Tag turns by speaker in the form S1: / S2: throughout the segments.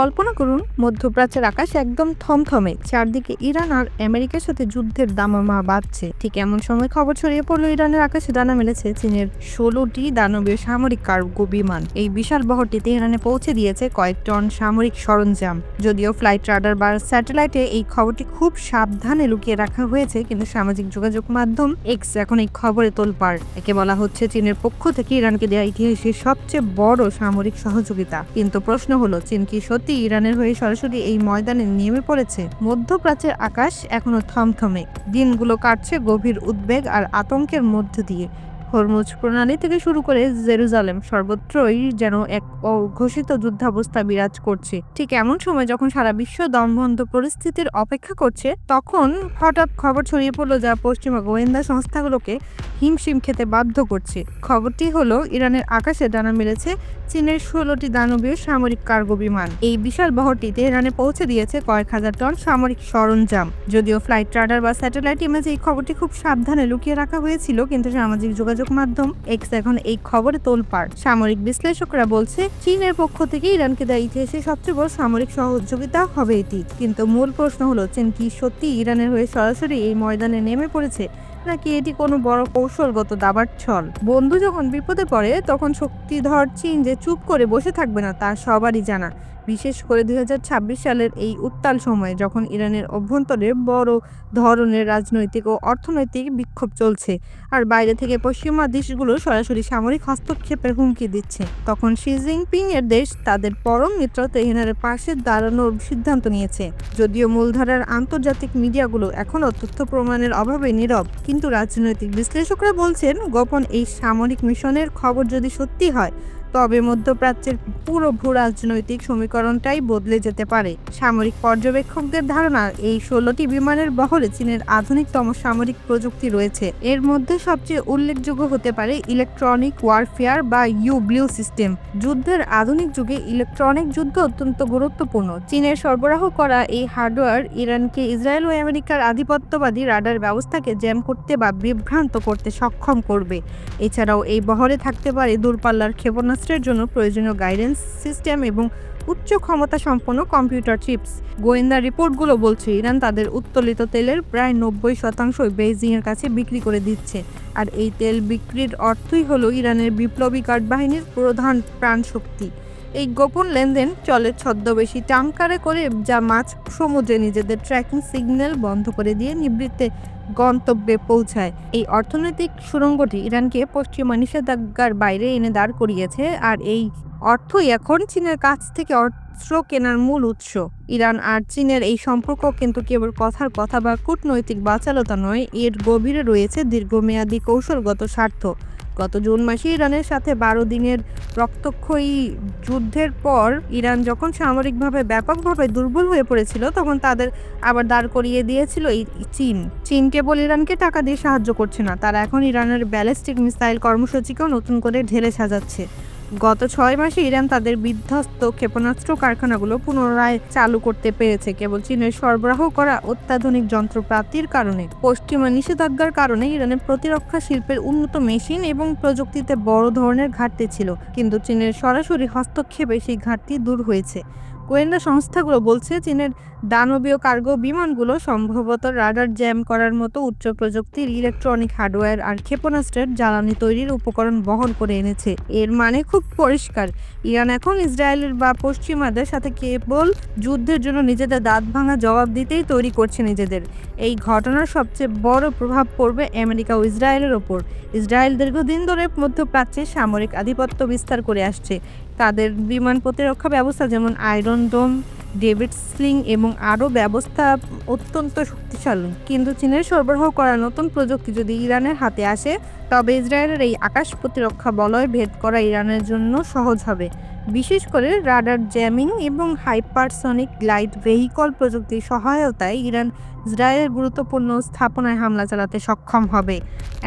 S1: কল্পনা করুন, মধ্যপ্রাচ্যের আকাশ একদম থমথমে। চারদিকে ইরান আর আমেরিকার সাথে যুদ্ধের দামামা বাড়ছে ঠিক এমন সময় খবর ছড়িয়ে পড়ল, ইরানের আকাশে ডানা মেলেছে চীনের ষোলোটি দানবীয় সামরিক কার্গো বিমান। এই বিশাল বহরটিতে ইরানে পৌঁছে দিয়েছে কয়েক টন সামরিক সরঞ্জাম। যদিও ফ্লাইট রাডার বা স্যাটেলাইটে এই খবরটি খুব সাবধানে লুকিয়ে রাখা হয়েছে, কিন্তু সামাজিক যোগাযোগ মাধ্যম এক্স এখন এই খবরে তোলপাড়। একে বলা হচ্ছে চীনের পক্ষ থেকে ইরানকে দেওয়া ইতিহাসের সবচেয়ে বড় সামরিক সহযোগিতা। কিন্তু প্রশ্ন হলো, চীন কি সত্যি ইরানের হয়ে সরাসরি এই ময়দানে নেমে পড়েছে। মধ্যপ্রাচ্যের আকাশ এখনও থমথমে। দিনগুলো কাটছে গভীর উদ্বেগ আর আতঙ্কের মধ্য দিয়ে। হরমুজ প্রণালী থেকে শুরু করে জেরুজালেম সর্বত্রই যেন এক অঘোষিত যুদ্ধাবস্থা বিরাজ করছে। ঠিক এমন সময় যখন সারা বিশ্ব দমবন্ধ পরিস্থিতির অপেক্ষা করছে, তখন হঠাৎ খবর ছড়িয়ে পড়ল যা পশ্চিমা গোয়েন্দা সংস্থাগুলোকে হিমশিম খেতে বাধ্য করছে। খবরটি হলো, ইরানের আকাশে ডানা মেরেছে চীনের ষোলোটি দানবীয় সামরিক কার্গো বিমান। এই বিশাল বহরটিতে ইরানে পৌঁছে দিয়েছে কয়েক হাজার টন সামরিক সরঞ্জাম। যদিও ফ্লাইট, রাডার বা স্যাটেলাইট ইমেজে এই খবরটি খুব সাবধানে লুকিয়ে রাখা হয়েছিল, কিন্তু সামাজিক যোগাযোগ মাধ্যম এক্স এখন এই খবরে তোলপাড়। সামরিক বিশ্লেষকরা বলছে, চীনের পক্ষ থেকে ইরানকে দেওয়া ইতিহাসে সবচেয়ে বড় সামরিক সহযোগিতা হবে এটি। কিন্তু মূল প্রশ্ন হলো, চীন কি সত্যি ইরানের হয়ে সরাসরি এই ময়দানে নেমে পড়েছে, নাকি এটি কোনো বড় কৌশলগত দাবার ছল? বন্ধু যখন বিপদে পড়ে, তখন শক্তিধর চীন যে চুপ করে বসে থাকবে না, তা সবারই জানা। বিশেষ করে দু হাজার ছাব্বিশ সালের এই উত্তাল সময়ে যখন ইরানের অভ্যন্তরে বড় ধরনের রাজনৈতিক ও অর্থনৈতিক বিক্ষোভ চলছে আর বাইরে থেকে পশ্চিমা দেশগুলো সরাসরি সামরিক হস্তক্ষেপের হুমকি দিচ্ছে, তখন শি জিনপিং এর দেশ তাদের পরম মিত্র তেহরানের পাশে দাঁড়ানোর সিদ্ধান্ত নিয়েছে। যদিও মূলধারার আন্তর্জাতিক মিডিয়াগুলো এখনও তথ্য প্রমাণের অভাবে নীরব, কিন্তু রাজনৈতিক বিশ্লেষকরা বলছেন, গোপন এই সামরিক মিশনের খবর যদি সত্যি হয় তবে মধ্যপ্রাচ্যের পুরো ভূ রাজনৈতিক সমীকরণটাই বদলে যেতে পারে। সামরিক পর্যবেক্ষকদের ধারণা, এই ষোলোটি বিমানের বহরে চীনের আধুনিকতম সামরিক প্রযুক্তি রয়েছে। এর মধ্যে সবচেয়ে উল্লেখযোগ্য হতে পারে ইলেকট্রনিক ওয়ারফেয়ার বা ইউ ব্লিউ সিস্টেম। যুদ্ধের আধুনিক যুগে ইলেকট্রনিক যুদ্ধ অত্যন্ত গুরুত্বপূর্ণ। চীনের সরবরাহ করা এই হার্ডওয়্যার ইরানকে ইসরায়েল ও আমেরিকার আধিপত্যবাদী রাডার ব্যবস্থাকে জ্যাম করতে বা বিভ্রান্ত করতে সক্ষম করবে। এছাড়াও এই বহরে থাকতে পারে দূরপাল্লার ক্ষেপণাস্ত্রের জন্য প্রয়োজনীয় গাইডেন্স সিস্টেম এবং উচ্চ ক্ষমতা সম্পন্ন কম্পিউটার চিপস গোয়েন্দা রিপোর্টগুলো বলছে, ইরান তাদের উত্তোলিত তেলের প্রায় নব্বই শতাংশই বেইজিংয়ের কাছে বিক্রি করে দিচ্ছে। আর এই তেল বিক্রির অর্থই হলো ইরানের বিপ্লবী গার্ড বাহিনীর প্রধান প্রাণশক্তি। এই গোপন লেনদেন চলে ছদ্মবেশী টাঙ্কারে করে, যা মাছ সমুদ্রে নিজেদের ট্র্যাকিং সিগন্যাল বন্ধ করে দিয়ে নিবৃত্তে গন্তব্যে পৌঁছায়। এই অর্থনৈতিক সুড়ঙ্গটি ইরানকে পশ্চিমা নিষেধাজ্ঞার বাইরে এনে দাঁড় করিয়েছে আর এই অর্থই এখন চীনের কাছ থেকে অস্ত্র কেনার মূল উৎস। ইরান আর চীনের এই সম্পর্ক কিন্তু কেবল কথার কথা বা কূটনৈতিক বাচালতা নয়, এর গভীরে রয়েছে দীর্ঘমেয়াদী কৌশলগত স্বার্থ। গত জুন মাসে ইরানের সাথে বারো দিনের রক্তক্ষয়ী যুদ্ধের পর ইরান যখন সামরিকভাবে ব্যাপকভাবে দুর্বল হয়ে পড়েছিল, তখন তাদের আবার দাঁড় করিয়ে দিয়েছিল এই চীন। চীন কেবল ইরানকে টাকা দিয়ে সাহায্য করছে না, তারা এখন ইরানের ব্যালিস্টিক মিসাইল কর্মসূচিকেও নতুন করে ঢেলে সাজাচ্ছে। গত ছয় মাসে ইরান তাদের বিধ্বস্ত ক্ষেপণাস্ত্র কারখানাগুলো পুনরায় চালু করতে পেরেছে। কেবল চীনের সরবরাহ করা অত্যাধুনিক যন্ত্রপাতির কারণে। পশ্চিমা নিষেধাজ্ঞার কারণে ইরানের প্রতিরক্ষা শিল্পের উন্নত মেশিন এবং প্রযুক্তিতে বড় ধরনের ঘাটতি ছিল। কিন্তু চীনের সরাসরি হস্তক্ষেপে সেই ঘাটতি দূর হয়েছে। গোয়েন্দা সংস্থাগুলো বলছে, চীনের দানবীয় কার্গো বিমানগুলো সম্ভবত রাডার জ্যাম করার মতো উচ্চ প্রযুক্তির ইলেকট্রনিক হার্ডওয়্যার আর ক্ষেপণাস্ত্রের জ্বালানি তৈরির উপকরণ বহন করে এনেছে। এর মানে খুব পরিষ্কার। ইরান এখন ইসরায়েলের বা পশ্চিমাদের সাথে কেবল যুদ্ধের জন্য নিজেদের দাঁত ভাঙা জবাব দিতেই তৈরি করছে নিজেদের। এই ঘটনার সবচেয়ে বড় প্রভাব পড়বে আমেরিকা ও ইসরায়েলের ওপর। ইসরায়েল দীর্ঘদিন ধরে মধ্যপ্রাচ্যে সামরিক আধিপত্য বিস্তার করে আসছে। তাদের বিমান প্রতিরক্ষা ব্যবস্থা, যেমন আয়রন ডোম ডেভিড স্লিং এবং আরও ব্যবস্থা অত্যন্ত শক্তিশালী। কিন্তু চীনের সরবরাহ করা নতুন প্রযুক্তি যদি ইরানের হাতে আসে, তবে ইসরায়েলের এই আকাশ প্রতিরক্ষা বলয় ভেদ করা ইরানের জন্য সহজ হবে। বিশেষ করে রাডার জ্যামিং এবং হাইপারসনিক লাইট ভেহিকল প্রযুক্তির সহায়তায় ইরান ইসরায়েলের গুরুত্বপূর্ণ স্থাপনায় হামলা চালাতে সক্ষম হবে।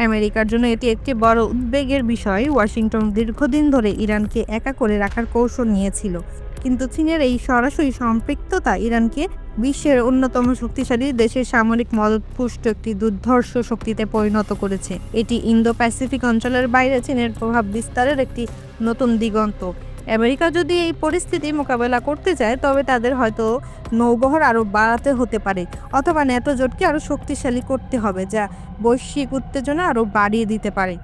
S1: আমেরিকার জন্য এটি একটি বড় উদ্বেগের বিষয়। ওয়াশিংটন দীর্ঘদিন ধরে ইরানকে একা করে রাখার কৌশল নিয়েছিল। কিন্তু চীনের এই সরাসরি সম্পৃক্ততা ইরানকে বিশ্বের অন্যতম শক্তিশালী দেশের সামরিক মদতপুষ্ট একটি দুর্ধর্ষ শক্তিতে পরিণত করেছে। এটি ইন্দো প্যাসিফিক অঞ্চলের বাইরে চীনের প্রভাব বিস্তারের একটি নতুন দিগন্ত। আমেরিকা যদি এই পরিস্থিতি মোকাবেলা করতে চায় তবে তাদের হয়তো নৌবহর আরও বাড়াতে হতে পারে। অথবা ন্যাটো জোটকে আরও শক্তিশালী করতে হবে, যা বৈশ্বিক উত্তেজনা আরও বাড়িয়ে দিতে পারে।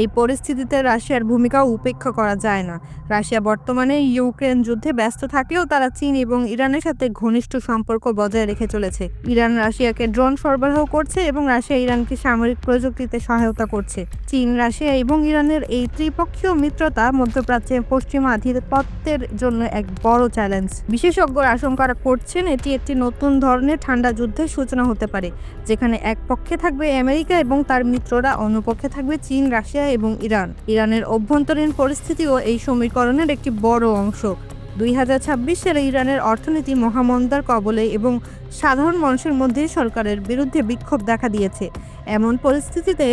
S1: এই পরিস্থিতিতে রাশিয়ার ভূমিকা উপেক্ষা করা যায় না। রাশিয়া বর্তমানে ইউক্রেন যুদ্ধে ব্যস্ত থাকলেও তারা চীন এবং ইরানের সাথে ঘনিষ্ঠ সম্পর্ক বজায় রেখে চলেছে। ইরান রাশিয়াকে ড্রোন সরবরাহ করছে এবং রাশিয়া ইরানকে সামরিক প্রযুক্তিতে সহায়তা করছে। চীন, রাশিয়া এবং ইরানের এই ত্রিপক্ষীয় মিত্রতা মধ্যপ্রাচ্যে পশ্চিমা আধিপত্যের জন্য এক বড় চ্যালেঞ্জ। বিশেষজ্ঞরা আশঙ্কা করছেন এটি একটি নতুন ধরনের ঠান্ডা যুদ্ধের সূচনা হতে পারে, যেখানে এক পক্ষে থাকবে আমেরিকা এবং তার মিত্ররা, অন্য পক্ষে থাকবে চীন, রাশিয়া এবং ইরান। ইরানের অভ্যন্তরীণ পরিস্থিতিও এই সমীকরণের একটি বড় অংশ। দুই হাজার ছাব্বিশ সালে ইরানের অর্থনীতি মহামন্দার কবলে এবং সাধারণ মানুষের মধ্যে সরকারের বিরুদ্ধে বিক্ষোভ দেখা দিয়েছে। এমন পরিস্থিতিতে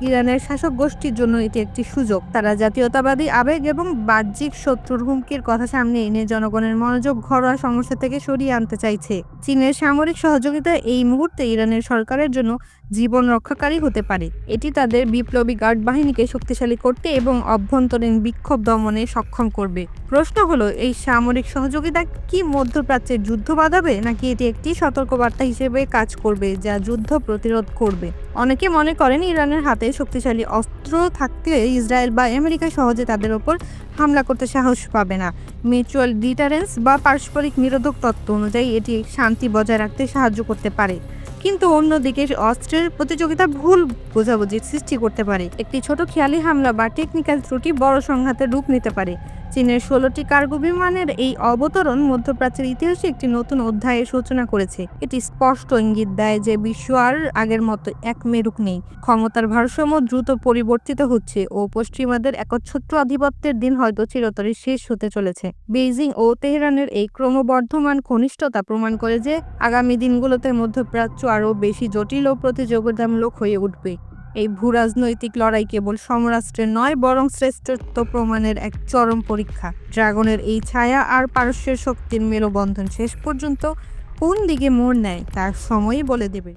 S1: ইরানের শাসক গোষ্ঠীর জন্য এটি একটি সুযোগ। তারা জাতীয়তাবাদী আবেগ এবং বাহ্যিক শত্রুর হুমকির কথা সামনে এনে জনগণের মনোযোগ ঘরোয়া সমস্যা থেকে সরিয়ে আনতে চাইছে। চীনের সামরিক সহযোগিতা এই মুহূর্তে ইরানের সরকারের জন্য জীবন রক্ষাকারী হতে পারে। এটি তাদের বিপ্লবী গার্ড বাহিনীকে শক্তিশালী করতে এবং অভ্যন্তরীণ বিক্ষোভ দমনে সক্ষম করবে। প্রশ্ন হলো, এই সামরিক সহযোগিতা কি মধ্যপ্রাচ্যের যুদ্ধ বাঁধাবে, নাকি এটি একটি সতর্কবার্তা হিসেবে কাজ করবে, যা যুদ্ধ প্রতিরোধ করবে। অনেকে মনে করেন ইরানের হাতে শক্তিশালী অস্ত্র থাকতে ইসরায়েল বা আমেরিকা সহজে তাদের ওপর হামলা করতে সাহস পাবে না। মিউচুয়াল ডিটারেন্স বা পারস্পরিক নিরোধক তত্ত্ব অনুযায়ী এটি শান্তি বজায় রাখতে সাহায্য করতে পারে। কিন্তু অন্যদিকে অস্ত্রের প্রতিযোগিতা ভুল বোঝাবুঝির সৃষ্টি করতে পারে। একটি ছোট খেয়ালি হামলা বা টেকনিক্যাল ত্রুটি বড় সংঘাতের রূপ নিতে পারে। চীনের ষোলোটি কার্গো বিমানের এই অবতরণ মধ্যপ্রাচ্যের ইতিহাসে একটি নতুন অধ্যায়ের সূচনা করেছে। এটি স্পষ্ট ইঙ্গিত দেয় যে বিশ্ব আর আগের মতো এক মেরুক নেই। ক্ষমতার ভারসাম্য দ্রুত পরিবর্তিত হচ্ছে ও পশ্চিমাদের একচ্ছত্র আধিপত্যের দিন হয়তো চিরতরে শেষ হতে চলেছে। বেইজিং ও তেহরানের এই ক্রমবর্ধমান ঘনিষ্ঠতা প্রমাণ করে যে আগামী দিনগুলোতে মধ্যপ্রাচ্য আরও বেশি জটিল ও প্রতিযোগিতামূলক হয়ে উঠবে। এই ভূরাজনৈতিক লড়াই কেবল সমরাষ্ট্রের নয়, বরং শ্রেষ্ঠত্ব প্রমাণের এক চরম পরীক্ষা। ড্রাগনের এই ছায়া আর পারস্যের শক্তির মেলবন্ধন শেষ পর্যন্ত কোন দিকে মোড় নেয়, তার সময়ই বলে দেবে।